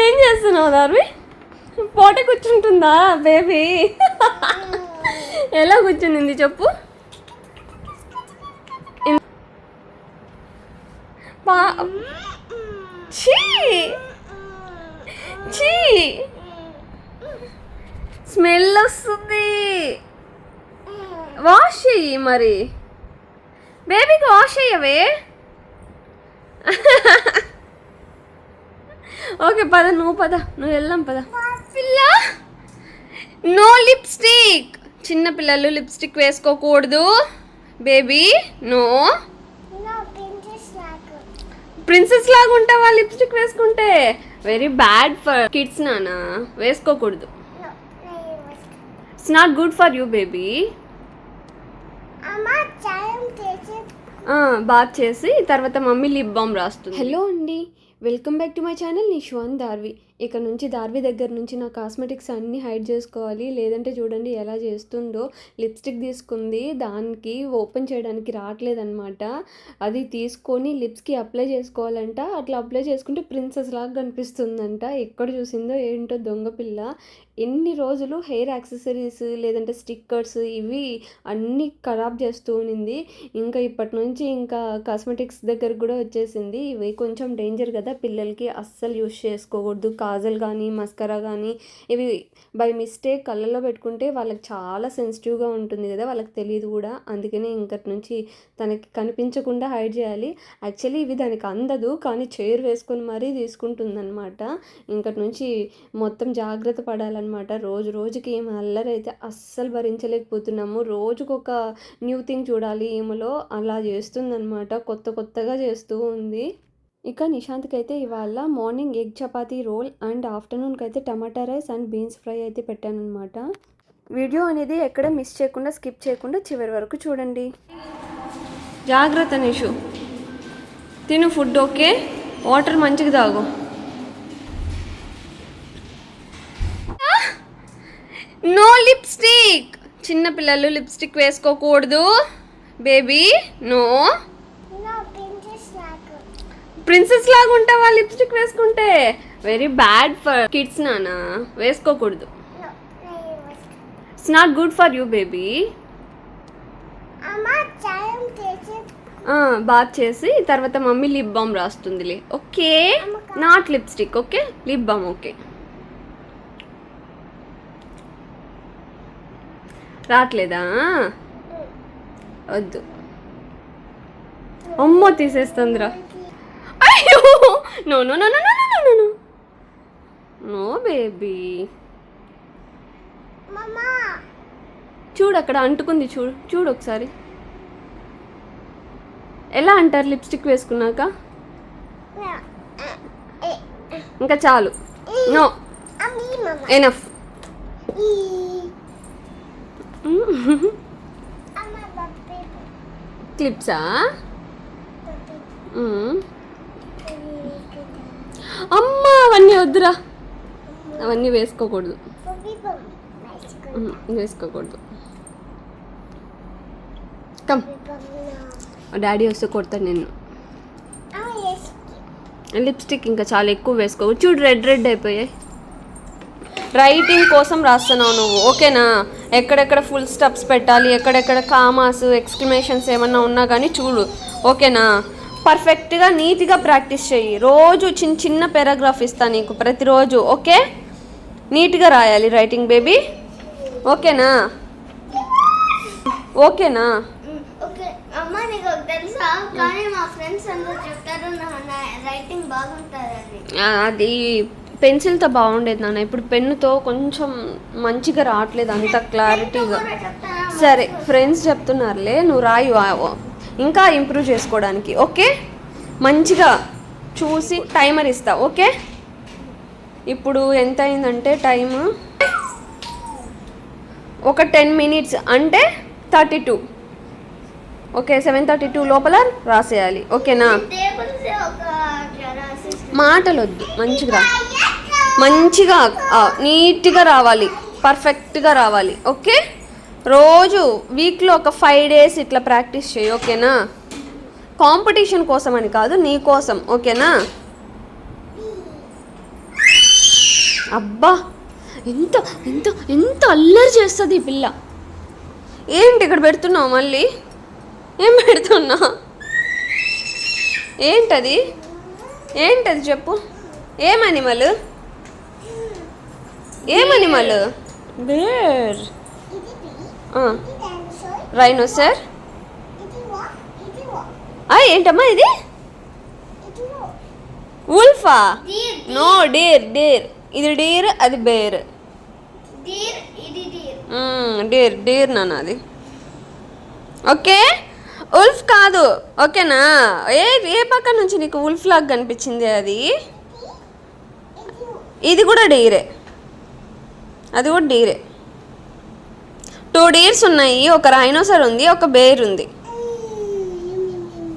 ఏం చేస్తున్నావు దార్వి? పోట కూర్చుంటుందా బేబీ? ఎలా కూర్చునింది చెప్పు. పా ఛీ ఛీ స్మెల్ వస్తుంది. వాష్ చెయ్యి మరి. బేబీకి వాష్ చెయ్యవే. ఓకే పద నువ్వు పద నువ్వు వెళ్ళాం పద. పిల్ల. నో లిప్స్టిక్ చిన్న పిల్లలు లిప్స్టిక్ వేసుకోకూడదు. బేబీ నో ప్రిన్సెస్ లాగా. ఉంటావా లిప్స్టిక్ వేసుకుంటే? వెరీ బ్యాడ్ ఫర్ కిడ్స్ నానా. వేసుకోకూడదు. It's not good for you baby bath చేసి? తర్వాత మమ్మీ లిప్ బామ్ రాస్తుంది. హలో అండి. Welcome back to my channel Nishwan Darvi ఇక నుంచి దార్వి దగ్గర నుంచి నా కాస్మెటిక్స్ అన్నీ హైడ్ చేసుకోవాలి. లేదంటే చూడండి ఎలా చేస్తుందో. లిప్స్టిక్ తీసుకుంది. దానికి ఓపెన్ చేయడానికి రావట్లేదన్నమాట. అది తీసుకొని లిప్స్కి అప్లై చేసుకోవాలంట. అట్లా అప్లై చేసుకుంటే ప్రిన్సెస్ లాగా కనిపిస్తుందంట. ఎక్కడ చూసిందో ఏంటో దొంగ పిల్ల. ఎన్ని రోజులు హెయిర్ యాక్సెసరీస్ లేదంటే స్టిక్కర్స్ ఇవి అన్నీ ఖరాబ్ చేస్తూ ఉన్నింది ఇంకా ఇప్పటి నుంచి ఇంకా కాస్మెటిక్స్ దగ్గర కూడా వచ్చేసింది. ఇవి కొంచెం డేంజర్ కదా పిల్లలకి. అస్సలు యూస్ చేసుకోకూడదు. కాజల్ కానీ మస్కరా కానీ ఇవి బై మిస్టేక్ కళ్ళల్లో పెట్టుకుంటే వాళ్ళకి చాలా సెన్సిటివ్గా ఉంటుంది కదా వాళ్ళకి తెలియదు కూడా. అందుకనే ఇంకటి నుంచి తనకి కనిపించకుండా హైడ్ చేయాలి. యాక్చువల్లీ ఇవి దానికి అందదు కానీ చైర్ వేసుకొని మరీ తీసుకుంటుందన్నమాట. ఇంకటి నుంచి మొత్తం జాగ్రత్త పడాలన్నమాట. రోజు రోజుకి ఏం అల్లరైతే అస్సలు భరించలేకపోతున్నాము. రోజుకొక న్యూ థింగ్ చూడాలి ఏమలో అలా చేస్తుందన్నమాట. కొత్త కొత్తగా చేస్తూ ఉంది. ఇక నిశాంత్కి అయితే ఇవాళ morning egg chapati roll and ఆఫ్టర్నూన్కి అయితే tomato rice and beans fry అయితే పెట్టానమాట వీడియో అనేది ఎక్కడ మిస్ చేయకుండా స్కిప్ చేయకుండా చివరి వరకు చూడండి. జాగ్రత్త నిషు. తిను ఫుడ్ ఓకే? వాటర్ మంచిగా తాగు. No lipstick. చిన్న పిల్లలు లిప్స్టిక్ వేసుకోకూడదు. Baby no. ప్రిన్సెస్ లాగా ఉంటావా లిప్స్టిక్ వేసుకుంటే. వెరీ బ్యాడ్ ఫర్ కిడ్స్ నానా. వేసుకోకూడదు. It's not good for you baby bath చేసి. తర్వాత mummy lip balm రాస్తుందిలే. Okay not lipstick okay lip balm okay రావట్లేదా వద్దు. అమ్మో తీసేస్తుందిరా. అయ్యో! No no no no no no no no. No baby. చూడు అక్కడ అంటుకుంది చూడు చూడు ఒకసారి. ఎలా అంటారు లిప్స్టిక్ వేసుకున్నాక? ఇంకా చాలు. నో. ఎనఫ్ క్లిప్సా? అమ్మా అవన్నీ వద్దురా. అవన్నీ వేసుకోకూడదు. వేసుకోకూడదు. కమ్. డాడీ వస్తే కొడతాను నేను లిప్స్టిక్ ఇంకా చాలా ఎక్కువ వేసుకో చూడు రెడ్ రెడ్ అయిపోయాయి. రైటింగ్ కోసం రాస్తున్నావు నువ్వు. ఓకేనా? ఎక్కడెక్కడ ఫుల్ స్టెప్స్ పెట్టాలి ఎక్కడెక్కడ కామాస్ ఎక్స్క్లమేషన్స్ ఏమన్నా ఉన్నా కానీ చూడు. ఓకేనా? పర్ఫెక్ట్గా నీట్గా ప్రాక్టీస్ చెయ్యి. రోజు చిన్న చిన్న పారాగ్రాఫ్ ఇస్తా నీకు ప్రతిరోజు ఓకే? నీట్గా రాయాలి రైటింగ్ బేబీ ఓకేనా? ఓకేనా? ఓకే. అమ్మ నీకు ఒకటి తెలుసా? కానీ మా ఫ్రెండ్స్ అందరూ చెప్తారు నా నా రైటింగ్ బాగుంటుందని. ఆ, అది పెన్సిల్తో బాగుండేది నాన్న. ఇప్పుడు పెన్నుతో కొంచెం మంచిగా రావట్లేదు అంత క్లారిటీగా సరే ఫ్రెండ్స్ చెప్తున్నారులే నువ్వు రాయు. ఇంకా ఇంప్రూవ్ చేసుకోవడానికి ఓకే? మంచిగా చూసి టైమర్ ఇస్తా ఓకే? ఇప్పుడు ఎంత అయిందంటే టైము ఒక టెన్ మినిట్స్ అంటే thirty two okay seven thirty two లోపల రాసేయాలి ఓకేనా? మాటలు వద్దు మంచిగా రా. మంచిగా నీట్గా రావాలి పర్ఫెక్ట్గా రావాలి ఓకే? రోజు వీక్లో ఒక ఫైవ్ డేస్ ఇట్లా ప్రాక్టీస్ చేయి ఓకేనా? కాంపిటీషన్ కోసం అని కాదు నీ కోసం ఓకేనా? అబ్బా! ఎంత ఎంత ఎంత అల్లరి చేస్తుంది ఈ పిల్ల. ఏంటి ఇక్కడ పెడుతున్నావు మళ్ళీ? ఏం పెడుతున్నా? ఏంటది? ఏంటది చెప్పు. ఏం ఏమనిమల్ ఏం బేర్ ఇది బి ఇది డైనోసార్ రైనో సార్ ఏంటమ్మా ఇది? ఉల్ఫా నో డేర్ డేర్ ఇది డేర్ అది బేర్ డేర్ డేర్ నాన్న అది. ఓకే? ఉల్ఫ్ కాదు. ఓకేనా? ఏ ఏ పక్క నుంచి నీకు ఉల్ఫ్ లాగా కనిపించింది అది? ఇది కూడా డీరే అది కూడా డీరే టూ డీర్స్ ఉన్నాయి. ఒక రైనోసర్ ఉంది ఒక బేర్ ఉంది.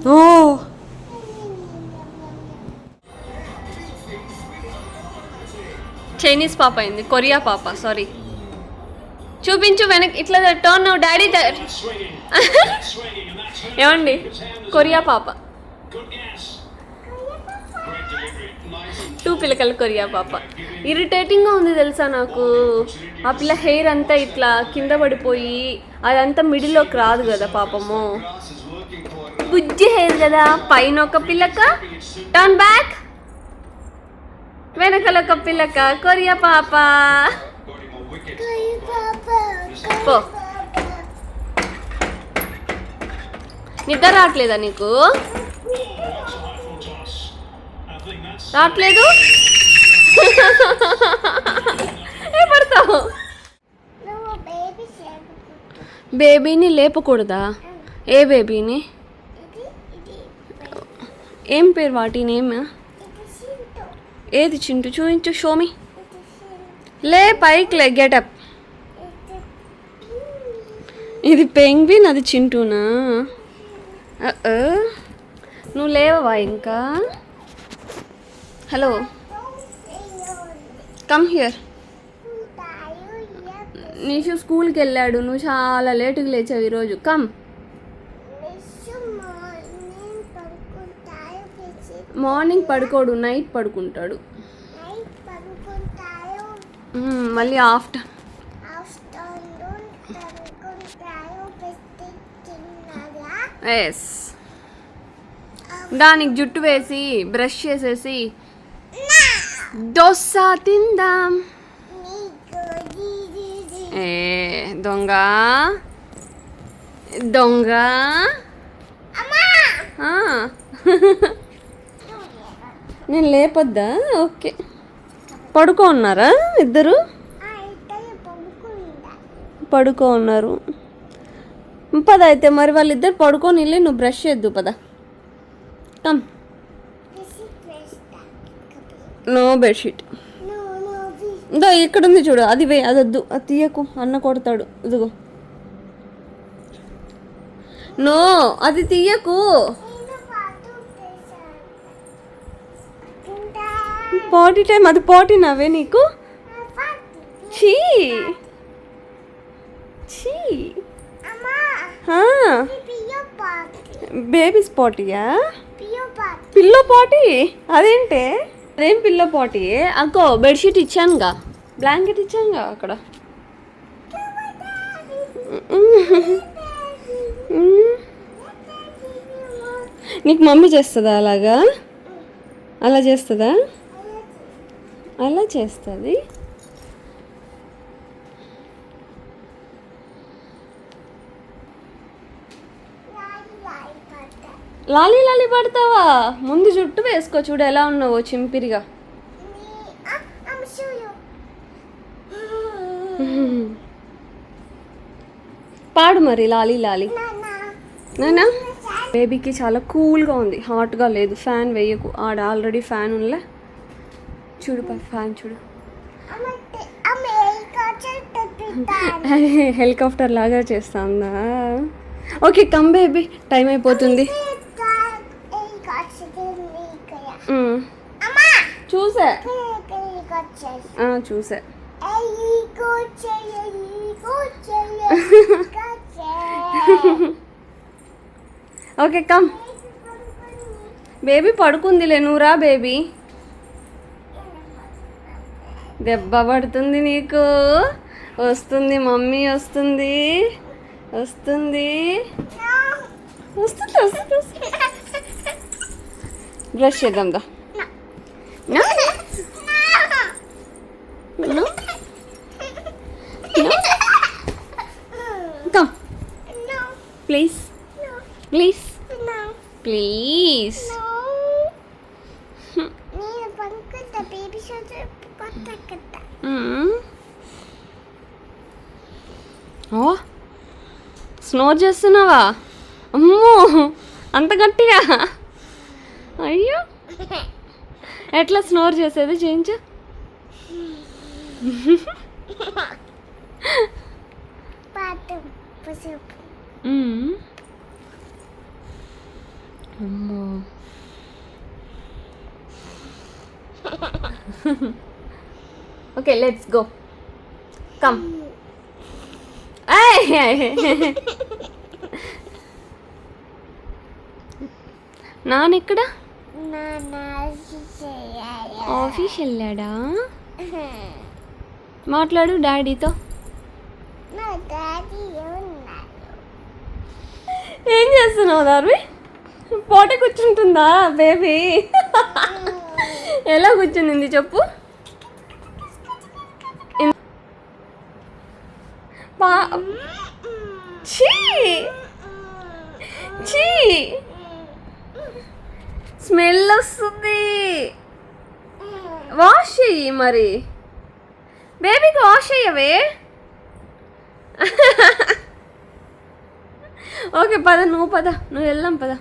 ఓ. చైనీస్ పాప అయింది కొరియా పాప సారీ చూపించు వెనక్ ఇట్లా టర్న్ డాడీ. ఏమండి? కొరియా పాప. టూ పిల్లకల కొరియా పాప. ఇరిటేటింగ్గా ఉంది తెలుసా నాకు. ఆ పిల్ల హెయిర్ అంతా ఇట్లా కింద పడిపోయి అదంతా మిడిల్లోకి రాదు కదా పాపము. బుజ్జి హెయిర్ కదా. పైన ఒక పిల్లక టర్న్ బ్యాక్ వెనకల ఒక పిల్లక. కొరియా పాప. పో. నిద్ర రావట్లేదా నీకు? రావట్లేదు. ఏ పడతావు? బేబీని లేపకూడదా? ఏ బేబీని? ఏం పేరు వాటి నేమ్? ఏది చింటూ? చూపించు షోమి లే పైకి లే గెటప్ ఇది ఇది పెంగ్విన్ అది చింటూనా? నువ్వు లేవవా ఇంకా? హలో కమ్ హియర్ నిషు స్కూల్కి వెళ్ళాడు. నువ్వు చాలా లేటుగా లేచావు ఈరోజు. కమ్ మార్నింగ్ పడుకోడు నైట్ పడుకుంటాడు. Hmm, మళ్ళీ ఆఫ్టర్ ఎస్ దానికి జుట్టు వేసి బ్రష్ చేసేసి దోశ తిందాం ఏ దొంగ దొంగ. నేను లేపొద్దా? ఓకే. పడుకో ఉన్నారా ఇద్దరు? పడుకో ఉన్నారు పద అయితే మరి వాళ్ళిద్దరు పడుకొని వెళ్ళి నువ్వు బ్రష్ చేద్దు పద. కమ్ నో బెడ్షీట్ ఇదో ఇక్కడ ఉంది చూడు అది వే అది వద్దు అది తీయకు అన్న కొడతాడు. ఇదిగో. నో అది తీయకు. పాటీ టైం అది పాటీ నవ్వే నీకు? చీ చీ బేబీ స్పాటియా పిల్లో పాటి అదేంటే? అదేం పిల్లో పాటి? అక్కో బెడ్షీట్ ఇచ్చానుగా. బ్లాంకెట్ ఇచ్చానుగా అక్కడ. నీకు మమ్మీ చేస్తుందా అలాగా? అలా చేస్తుందా? అలా చేస్తుంది? లాలీ లాలి పడతావా? ముందు జుట్టు వేసుకో చూడు ఎలా ఉన్నావో చింపిరిగా. పాడు మరి లాలీ లాలి. నానా? బేబీకి చాలా కూల్గా ఉంది హాట్గా లేదు ఫ్యాన్ వేయకు. ఆడ ఆల్రెడీ ఫ్యాన్ ఉన్నలే చూడు ఫ్యాన్ చూడు. హెలికాప్టర్ లాగా చేస్తాందా? ఓకే కమ్ బేబీ టైం అయిపోతుంది. చూసా ఆ, చూసా ఓకే కమ్ బేబీ పడుకుందిలే నువ్వురా బేబీ దెబ్బ పడుతుంది నీకు. వస్తుంది మమ్మీ వస్తుంది. వస్తుంది వస్తుంది వస్తుంది. బ్రష్ చేద్దాం దా. ప్లీజ్. ప్లీజ్. ప్లీజ్. ఓ స్నోర్ చేస్తున్నావా? అమ్మో అంత గట్టిగా. అయ్యో. ఎట్లా స్నోర్ చేసేది చేయించు. అమ్మో. Okay let's go. కమ్. నానెక్కడ? నా నాసి చేయాలి ఆఫీస్ వెళ్ళాడా మాట్లాడు డాడీతో. ఏం చేస్తున్నావు దార్వి? పోట కూర్చుంటుందా బేబీ? ఎలా కూర్చునింది చెప్పు. ఛీ ఛీ స్మెల్ వస్తుంది. వాష్ చెయ్యి మరి. బేబీకి వాష్ చెయ్యవే. ఓకే పద నువ్వు పద నువ్వు వెళ్దాం పద.